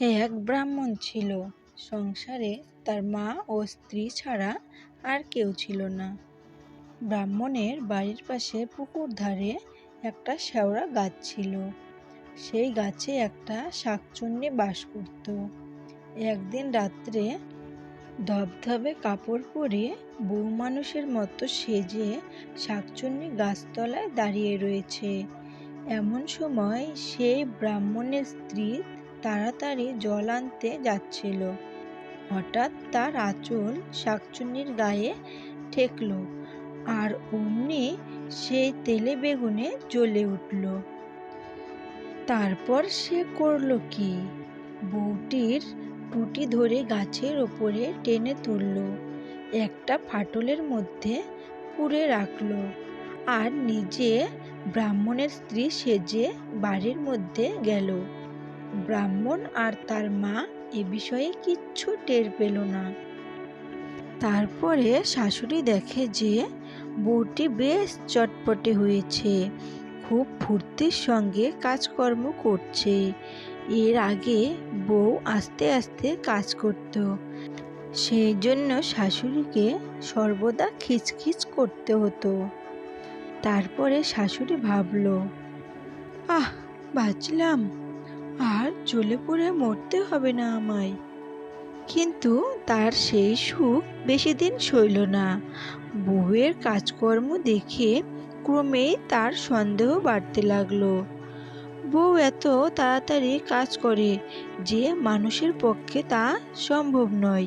এক ব্রাহ্মণ ছিল। সংসারে তার মা ও স্ত্রী ছাড়া আর কেউ ছিল না। ব্রাহ্মণের বাড়ির পাশে পুকুর ধারে একটা শেওড়া গাছ ছিল। সেই গাছে একটা শাকচুন্নি বাস করত। একদিন রাত্রে ধবধবে কাপড় পরে বউ মানুষের মতো সেজে শাকচুন্নি গাছতলায় দাঁড়িয়ে রয়েছে। এমন সময় সেই ব্রাহ্মণের স্ত্রী তাড়াতাড়ি জল আনতে যাচ্ছিল। হঠাৎ তার আঁচল শাকচুন্নির গায়ে ঠেকল আর অমনি সেই তেলে বেগুনে জ্বলে উঠল। তারপর সে করল কি? বউটির টুটি ধরে গাছের ওপরে টেনে তুলল, একটা ফাটলের মধ্যে পুড়ে রাখল আর নিজে ব্রাহ্মণের স্ত্রী সেজে বাড়ির মধ্যে গেল। ব্রাহ্মণ আর তার মা এ বিষয়ে কিচ্ছু টের পেল না। তারপরে শাশুড়ি দেখে যে বউটি বেশ চটপটে হয়েছে, খুব ফুর্তির সঙ্গে কাজকর্ম করছে। এর আগে বউ আস্তে আস্তে কাজ করত। সেই জন্য শাশুড়িকে সর্বদা খিচখিচ করতে হতো। তারপরে শাশুড়ি ভাবল, আহ, বাঁচলাম। আর জ্বলে পড়ে মরতে হবে না আমায়। কিন্তু তার সেই সুখ বেশি দিন সইল না। বউয়ের কাজকর্ম দেখে ক্রমেই তার সন্দেহ বাড়তে লাগল। বউ এত তাড়াতাড়ি কাজ করে যে মানুষের পক্ষে তা সম্ভব নয়।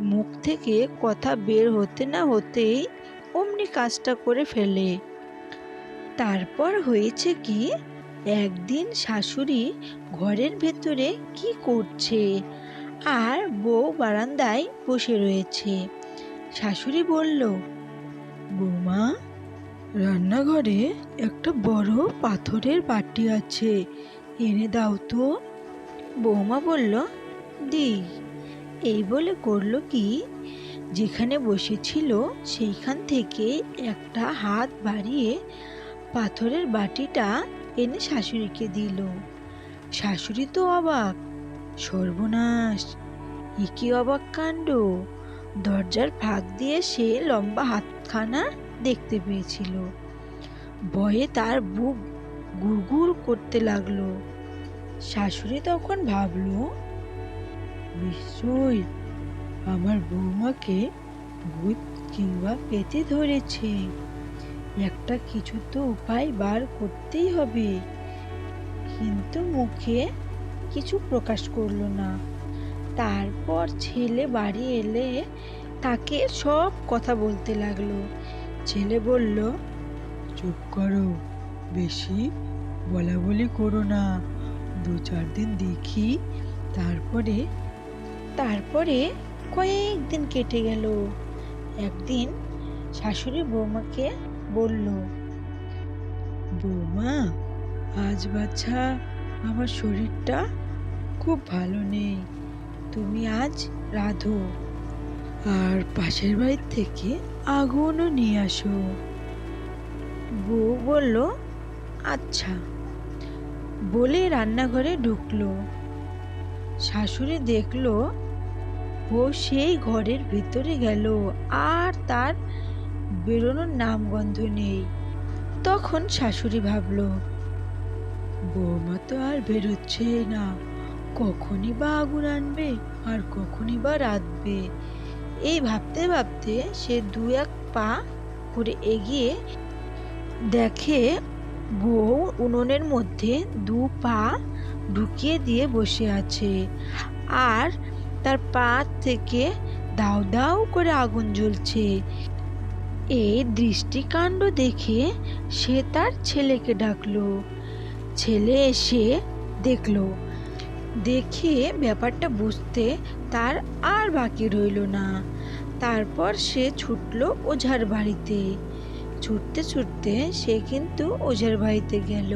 মুখ থেকে কথা বের হতে না হতেই অমনি কাজটা করে ফেলে। তারপর হয়েছে কি একদিন শাশুড়ি ঘরের ভেতরে কি করছে? আর বউ বারান্দায় বসে রয়েছে। শাশুড়ি বলল, বৌমা, রান্নাঘরে একটা বড় পাথরের বাটি আছে, এনে দাও তো। বৌমা বলল দি এই বলে করল কি, যেখানে বসেছিল সেইখান থেকে একটা হাত বাড়িয়ে পাথরের বাটিটা এনে শাশুড়িকে দিল। শাশুড়ি তো অবাক। সর্বনাশ, এ কি অবাক কাণ্ড? দরজার ফাঁক দিয়ে সে লম্বা হাতখানা দেখতে পেয়েছিল। ভয়ে তার বুক গুড়গুড় করতে লাগল। শাশুড়ি তখন ভাবল, নিশ্চয়ই আমার বৌমাকে ভূত কিংবা পেতে ধরেছে। একটা কিছু তো উপায় বার করতেই হবে। কিন্তু মুখে কিছু প্রকাশ করল না। তারপর ছেলে বাড়ি এলে তাকে সব কথা বলতে লাগল। ছেলে বলল, চুপ করো, বেশি বলা বলি করো না। দু চার দিন দেখি, তারপরে তারপরে কয়েকদিন কেটে গেল। একদিন শাশুড়ি বৌমাকে বলল, বৌমা, আজ বাচ্চা আমার শরীরটা খুব ভালো নেই। তুমি আজ রাধো আর পাশের বাড়ির থেকে আগুনও নিয়ে আসো। বউ বলল আচ্ছা। বলে রান্নাঘরে ঢুকলো। শাশুড়ি দেখল ও সেই ঘরের ভিতরে গেল আর তার বেরোনোর নামগন্ধ নেই। তখন শাশুড়ি ভাবলো, বৌমা তো আর বেরোচ্ছে না। কখনই বা আগুন আনবে আর কখনই বা রাঁধবে। এই ভাবতে ভাবতে সে দু এক পা করে এগিয়ে দেখে বউ উনুনের মধ্যে দু পা ঢুকিয়ে দিয়ে বসে আছে আর তার পা থেকে দাউ দাউ করে আগুন জ্বলছে। এই দৃষ্টিকাণ্ড দেখে সে তার ছেলেকে ডাকল। ছেলে এসে দেখল। দেখে ব্যাপারটা বুঝতে তার আর বাকি রইল না। তারপর সে ছুটলো ওঝার বাড়িতে। ছুটতে ছুটতে সে কিন্তু ওঝার বাড়িতে গেল।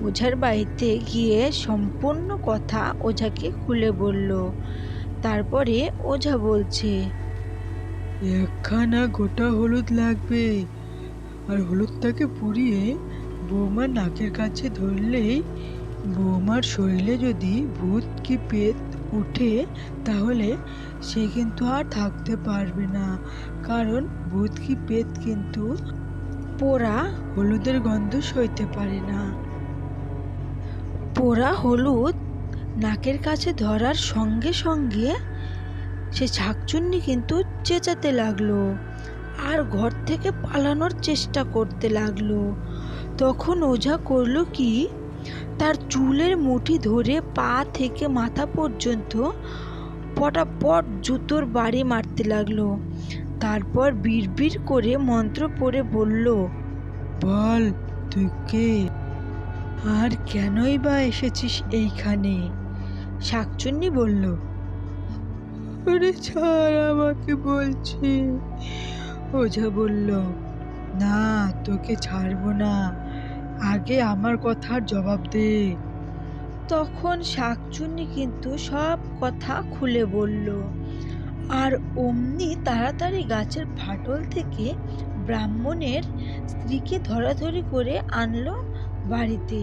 ওঝার বাড়িতে গিয়ে সম্পূর্ণ কথা ওঝাকে খুলে বলল। তারপরে ওঝা বলছে একখানা গোটা হলুদ লাগবে। আর হলুদটাকে পুড়িয়ে বৌমার নাকের কাছে ধরলেই বৌমার শরীরে যদি ভূত কি পেত উঠে তাহলে সে কিন্তু আর থাকতে পারবে না। কারণ ভূত কি পেত কিন্তু পোড়া হলুদের গন্ধ সইতে পারে না। পোড়া হলুদ নাকের কাছে ধরার সঙ্গে সঙ্গে সে শাকচুন্নি কিন্তু চেঁচাতে লাগল আর ঘর থেকে পালানোর চেষ্টা করতে লাগল। তখন ওঝা করল কি তার চুলের মুঠি ধরে পা থেকে মাথা পর্যন্ত পটাপট জুতোর বাড়ি মারতে লাগল। তারপর বিড়বিড় করে মন্ত্র পড়ে বলল বল তুই কে? আর কেনই বা এসেছিস এইখানে? শাকচুন্নি বলল আরে ছাড় আমাকে বলছি। ওঝা বলল, না, তোকে ছাড়বো না। আগে আমার কথার জবাব দে। তখন শাকচুন্নি কিন্তু সব কথা খুলে বলল। আর অমনি তাড়াতাড়ি গাছের ফাটল থেকে ব্রাহ্মণের স্ত্রীকে ধরাধরি করে আনলো বাড়িতে।